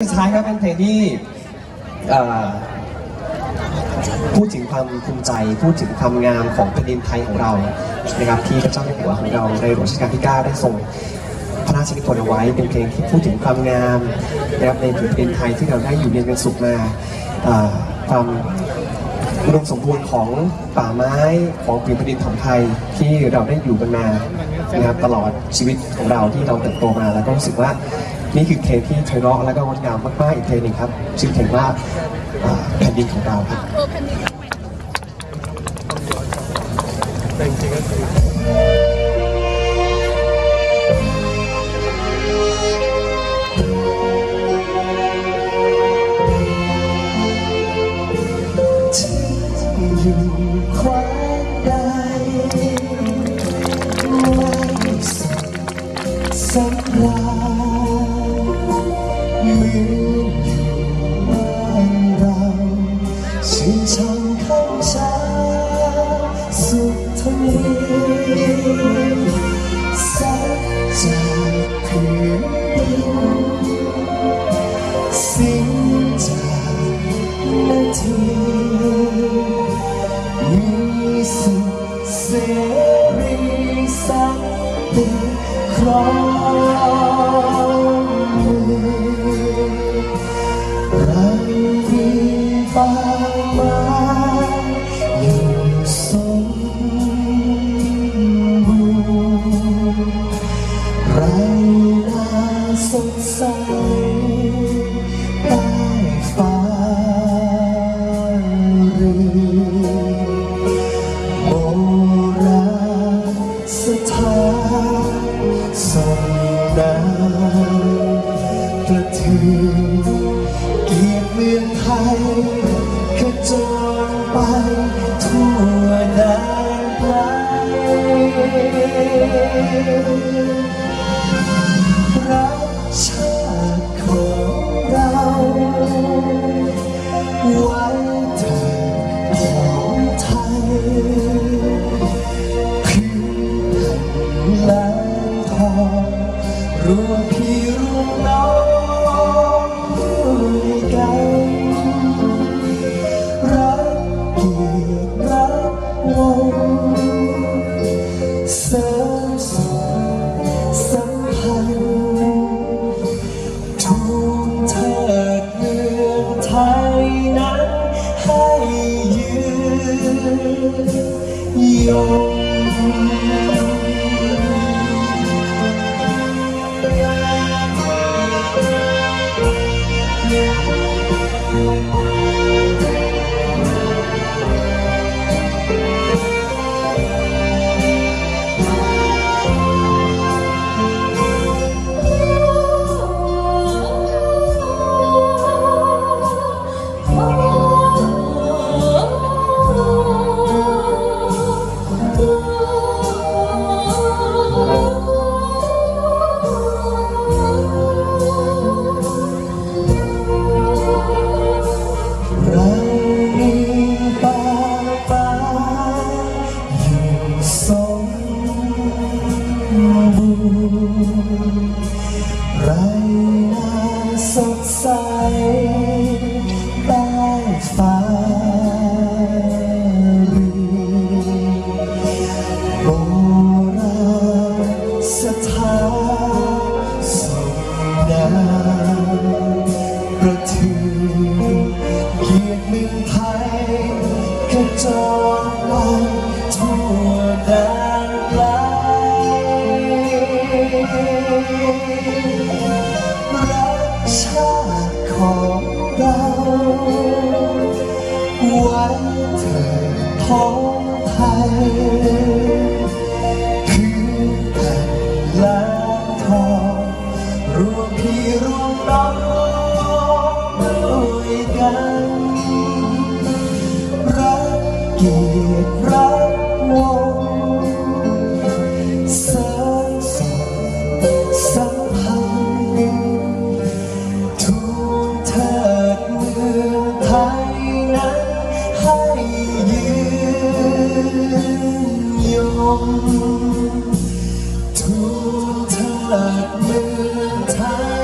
สุดท้ายครับเป็นเพลงที่เอ่อพูดถึงความภูมิใจ พูดถึงความงามของแผ่นดินไทยของเรานะครับที่พระเจ้าอยู่หัวของเราในหลวงรัชกาลที่ 9 ได้ทรงพระราชนิพนธ์เอาไว้เป็นเพลงที่พูดถึงความงามนะครับในแผ่นดินไทยที่เราได้อยู่เย็นเป็นสุขมาเอ่อความ อุดมสมบูรณ์ของป่าไม้ของผืนแผ่นดินของไทยที่เราได้อยู่กันมานะครับตลอดชีวิตของเราที่เราเติบโตมาแล้วก็รู้สึกว่านี่คือเพลงที่ไพเราะและก็งดงามมากๆอีกเพลงหนึ่งครับชื่อเพลงว่าแผ่นดินของเราครับอยู่ ข สุขเสรีสันติครองมือเรามีป่าไม้อยู่สมบูรณ์ไรนาสดใส น้ำประเทืองเกียรติเมืองไทยกระจรไปทั่วแดนไกล ย ใสใต้ฟ้าเรืองโบราณสถานส่งน้ำประทือเกียรติเมืองไทยขจรไปทั่วแดนไกล เกียรักวงสาสองสัมพันทูลเถิดเมืองไทยนั้นให้ยืนยงทูลเถิดเมืองไทย